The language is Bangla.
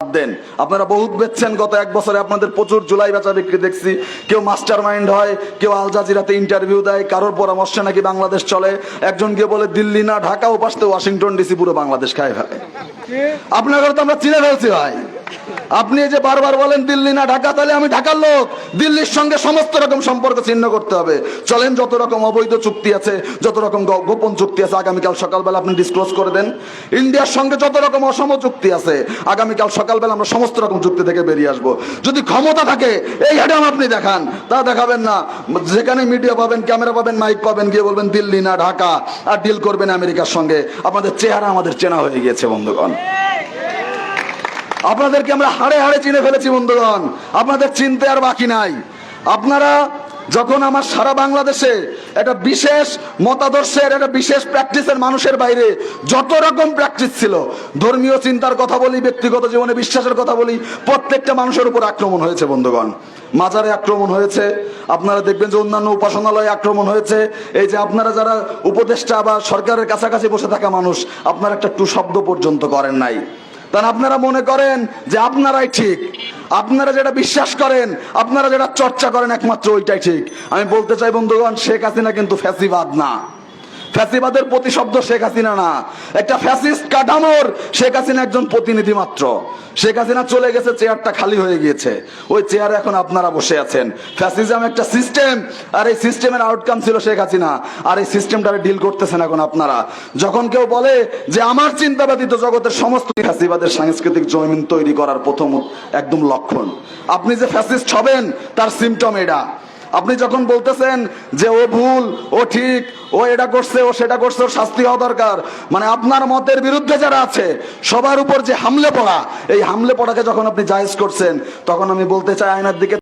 দেন। আপনারা বহুত বেচছেন গত এক বছরে আপনাদের প্রচুর জুলাই বেচা বিক্রি দেখছি। কেউ মাস্টার মাইন্ড হয় কেউ আল জাজিরাতে ইন্টারভিউ দেয় কারোর পরামর্শে নাকি বাংলাদেশ চলে। একজন গিয়ে বলে দিল্লি না ঢাকা পাশতে ওয়াশিংটন ডিসি পুরো বাংলাদেশ খায় ভাই আপনাকে তো আমরা চিনে ফেলছি ভাই। আপনি যে বারবার বলেন দিল্লি না ঢাকা, তাহলে আমি ঢাকার লোক। দিল্লির সঙ্গে সমস্ত রকম সম্পর্ক ছিন্ন করতে হবে। চলেন, যত রকম অবৈধ চুক্তি আছে, যত রকম গোপন চুক্তি আছে, আগামীকাল সকালবেলা আপনি ডিসক্লোজ করে দেন। ইন্ডিয়ার সঙ্গে যত রকম অসম চুক্তি আছে, আগামীকাল সকালবেলা আমরা সমস্ত রকম চুক্তি থেকে বেরিয়ে আসব। যদি ক্ষমতা থাকে, এই হ্যাডাম আপনি দেখান। তা দেখাবেন না। যেখানে মিডিয়া পাবেন ক্যামেরা পাবেন মাইক পাবেন, গিয়ে বলবেন, দিল্লি না ঢাকা। আর ডিল করবেন আমেরিকার সঙ্গে। আপনাদের চেহারা আমাদের চেনা হয়ে গিয়েছে, বন্ধুগণ। আপনাদেরকে আমরা হাড়ে হাড়ে চিনে ফেলেছি, বন্ধুগণ। আপনাদের চিনতে আর বাকি নাই। আপনারা যখন আমার সারা বাংলাদেশে একটা বিশেষ মতাদর্শের, একটা বিশেষ প্র্যাকটিসের মানুষের বাইরে যত রকম প্র্যাকটিস ছিল, ধর্মীয় চিন্তার কথা বলি, ব্যক্তিগত জীবনে বিশ্বাসের কথা বলি, প্রত্যেকটা মানুষের উপর আক্রমণ হয়েছে, বন্ধুগণ। মাজারে আক্রমণ হয়েছে। আপনারা দেখবেন যে অন্যান্য উপাসনালয়ে আক্রমণ হয়েছে। এই যে আপনারা যারা উপদেষ্টা বা সরকারের কাছাকাছি বসে থাকা মানুষ, আপনারা একটা টু শব্দ পর্যন্ত করেন নাই। কারণ আপনারা মনে করেন যে আপনারাই ঠিক। আপনারা যেটা বিশ্বাস করেন, আপনারা যেটা চর্চা করেন, একমাত্র ওইটাই ঠিক। আমি বলতে চাই বন্ধুগণ, শেখ হাসিনা কিন্তু ফ্যাসিবাদ না। ফ্যাসিবাদের প্রতিশব্দ শেখ হাসিনা না। একটা ফ্যাসিস্ট কাঠামোর শেখ হাসিনা একজন প্রতিনিধি মাত্র। শেখ হাসিনা চলে গেছে, চেয়ারটা খালি হয়ে গিয়েছে। ওই চেয়ারে এখন আপনারা বসে আছেন। ফ্যাসিজম একটা সিস্টেম, আর এই সিস্টেমের আউটকাম ছিল শেখ হাসিনা। আর এই সিস্টেমটারে ডিল করতেছেন এখন আপনারা। যখন কেউ বলে যে, আমার চিন্তা ব্যতীত জগতের সমস্ত ফ্যাসিবাদের সাংস্কৃতিক জমিন তৈরি করার প্রথম একদম লক্ষণ। আপনি যে ফ্যাসিস্ট হবেন, তার সিমটম এটা। আপনি যখন বলতেছেন যে ও ভুল, ও ঠিক, ও এটা করছে, ও সেটা করছে, ওর শাস্তি হওয়া দরকার। মানে আপনার মতের বিরুদ্ধে যারা আছে, সবার উপর যে হামলে পড়া, এই হামলে পড়াকে যখন আপনি জায়েজ করছেন, তখন আমি বলতে চাই আয়নার দিকে